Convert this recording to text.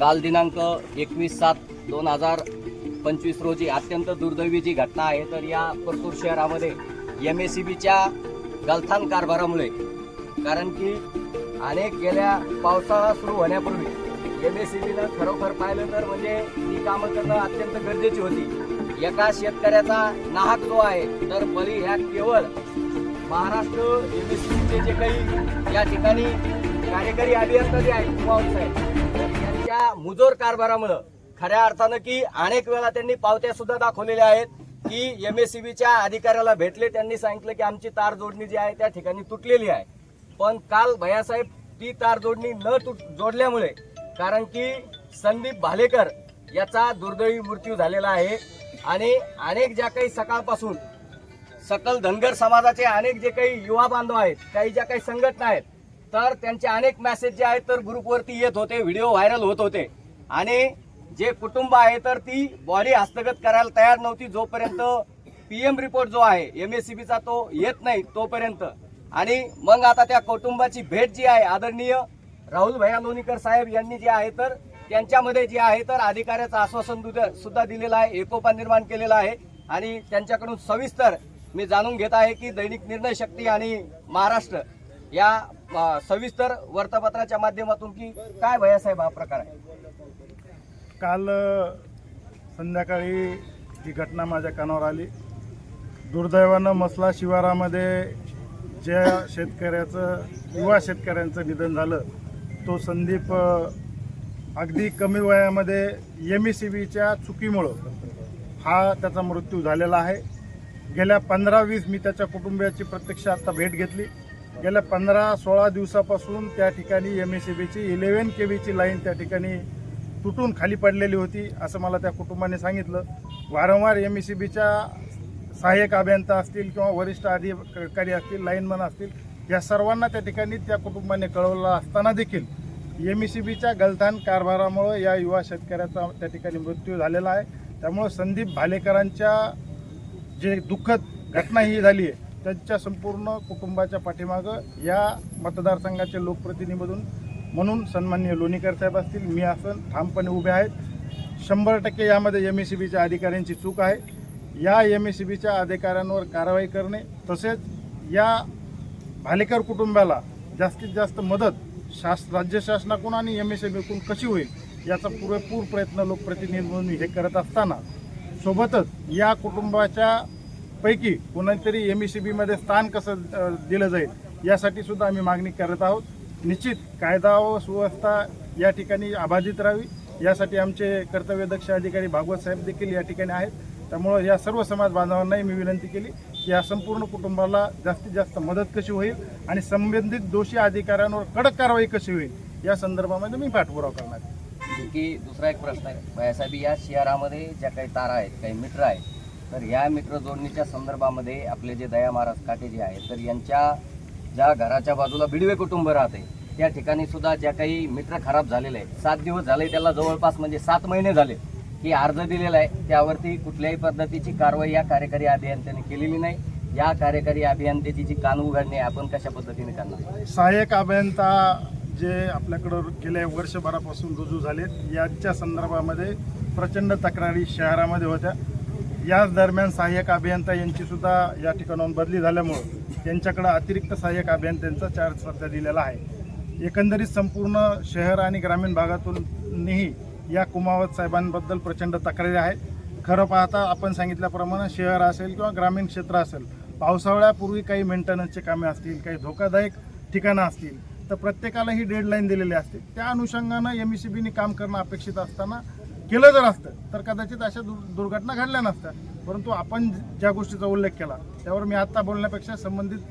काल दिनांक एकवीस सात दोन हजार पंचवीस रोजी अत्यंत दुर्दैवी जी घटना आहे तर या परतूर शहरामध्ये एम एस सी बीच्या गलथान कारभारामुळे कारण की अनेक गेल्या पावसाळा सुरू होण्यापूर्वी एम एस सी बीनं खरोखर पाहिलं तर म्हणजे ही कामं करणं अत्यंत गरजेची होती. एका शेतकऱ्याचा नाहक जो आहे तर बळी ह्या केवळ महाराष्ट्र एम एस बीचे जे काही या ठिकाणी कार्यकारी अभियंता जे आहेत कुमावत साहेब त्या मुजोर कारभारामुळं खऱ्या अर्थानं की अनेक वेळा त्यांनी पावत्या सुद्धा दाखवलेल्या आहेत की एम एस सी बीच्या अधिकाऱ्याला भेटले त्यांनी सांगितलं की आमची तार जोडणी जी आहे त्या ठिकाणी तुटलेली आहे. पण काल भैयासाहेब ती तार जोडणी न तुट जोडल्यामुळे कारण की संदीप भालेकर याचा दुर्दैवी मृत्यू झालेला आहे आणि अनेक ज्या काही सकाळपासून सकल धनगर समाजाचे अनेक जे काही युवा बांधव आहेत काही ज्या काही संघटना आहेत तर त्यांचे अनेक मेसेज जे आहेत तर ग्रुपवरती येत होते व्हिडिओ व्हायरल होत होते. आणि जे कुटुंब आहे तर ती बॉडी हस्तगत करायला तयार नव्हती जोपर्यंत पी एम रिपोर्ट जो आहे एम एस सी बीचा तो येत नाही तोपर्यंत. आणि मग आता त्या कुटुंबाची भेट जी आहे आदरणीय राहुल भैया लोणीकर साहेब यांनी जे आहे तर त्यांच्यामध्ये जे आहे तर अधिकाऱ्याचं आश्वासन सुद्धा दिलेलं आहे एकोपा निर्माण केलेला आहे. आणि त्यांच्याकडून सविस्तर मी जाणून घेत आहे की दैनिक निर्णय शक्ती आणि महाराष्ट्र या सविस्तर वर्तपत्राच्या माध्यमातून की काय भयासाहेब हा प्रकार आहे? काल संध्याकाळी ही घटना माझ्या कानावर आली. दुर्दैवानं मसला शिवारामध्ये ज्या शेतकऱ्याचं युवा शेतकऱ्यांचं निधन झालं तो संदीप अगदी कमी वयामध्ये एम ई सी बीच्या चुकीमुळं हा त्याचा मृत्यू झालेला आहे. गेल्या पंधरा वीस मी त्याच्या कुटुंबियाची प्रत्यक्ष आत्ता भेट घेतली. गेल्या पंधरा सोळा दिवसापासून त्या ठिकाणी एम एस सी बीची इलेवन के बीची लाईन त्या ठिकाणी तुटून खाली पडलेली होती असं मला त्या कुटुंबाने सांगितलं. वारंवार एम एस सी बीच्या सहाय्यक अभियंता असतील किंवा वरिष्ठ अधिकारी असतील लाईनमन असतील या सर्वांना त्या ठिकाणी त्या कुटुंबाने कळवलं असताना देखील एम ई सी बीच्या गलथान कारभारामुळं या युवा शेतकऱ्याचा त्या ठिकाणी मृत्यू झालेला आहे. त्यामुळं संदीप भालेकरांच्या जे दुःखद घटना ही झाली आहे त्यांच्या संपूर्ण कुटुंबाच्या पाठीमागं या मतदारसंघाचे लोकप्रतिनिधीमधून म्हणून सन्मान्य लोणीकर साहेब असतील मी असं ठामपणे उभे आहेत. शंभर टक्के यामध्ये एम ए सी बीच्या अधिकाऱ्यांची चूक आहे. या एम ए सी बीच्या अधिकाऱ्यांवर कारवाई करणे तसेच या भालेकर कुटुंबाला जास्तीत जास्त मदत शास राज्य शासनाकडून आणि एम एस सी बीकडून कशी होईल याचा पुरेपूर प्रयत्न लोकप्रतिनिधी म्हणून हे करत असताना सोबतच या कुटुंबाच्या पैकी कुणातरी एम ई सी बीमध्ये स्थान कसं दिलं जाईल यासाठी सुद्धा आम्ही मागणी करत आहोत. निश्चित कायदा व सुव्यवस्था या ठिकाणी अबाधित राहावी. यासाठी आमचे कर्तव्यदक्ष अधिकारी भागवत साहेब देखील या ठिकाणी आहेत. त्यामुळं या सर्व समाज बांधवांनाही मी विनंती केली की या संपूर्ण कुटुंबाला जास्तीत जास्त मदत कशी होईल आणि संबंधित दोषी अधिकाऱ्यांवर कडक कारवाई कशी होईल या संदर्भामध्ये मी पाठपुरावा करणार आहे. की दुसरा एक प्रश्न आहे. भैयासाहेब या शहरामध्ये ज्या काही तारा आहेत काही मीटर आहेत तर ह्या मित्र जोडणीच्या संदर्भामध्ये आपले जे दया महाराज काटे जे आहेत तर यांच्या ज्या घराच्या बाजूला बिडवे कुटुंब राहते त्या ठिकाणी सुद्धा ज्या काही मित्र खराब झालेले आहेत सात दिवस झाले त्याला जवळपास म्हणजे सात महिने झाले की अर्ज दिलेला आहे त्यावरती कुठल्याही पद्धतीची कारवाई या कार्यकारी अभियंत्याने केलेली नाही. या कार्यकारी अभियंत्याची जी कान उघडणी आहे आपण कशा पद्धतीने करणार? सहाय्यक अभियंता जे आपल्याकडं गेल्या वर्षभरापासून रुजू झालेत यांच्या संदर्भामध्ये प्रचंड तक्रारी शहरामध्ये होत्या. याच दरम्यान सहाय्यक अभियंता यांची सुद्धा या ठिकाणाहून बदली झाल्यामुळं त्यांच्याकडं अतिरिक्त सहाय्यक अभियंत्यांचा चार्ज सध्या दिलेला आहे. एकंदरीत संपूर्ण शहर आणि ग्रामीण भागातूनही या कुमावत साहेबांबद्दल प्रचंड तक्रारी आहेत. खरं पाहता आपण सांगितल्याप्रमाणे शहर असेल किंवा ग्रामीण क्षेत्र असेल पावसाळ्यापूर्वी काही मेंटेनन्सचे कामे असतील काही धोकादायक ठिकाणं असतील तर प्रत्येकाला ही डेडलाईन दिलेली असते त्या अनुषंगानं एम ई सी बीने काम करणं अपेक्षित असताना केलं जर असतं तर कदाचित अशा दुर् दुर्घटना घडल्या नसत्या. परंतु आपण ज्या गोष्टीचा उल्लेख केला त्यावर मी आत्ता बोलण्यापेक्षा संबंधित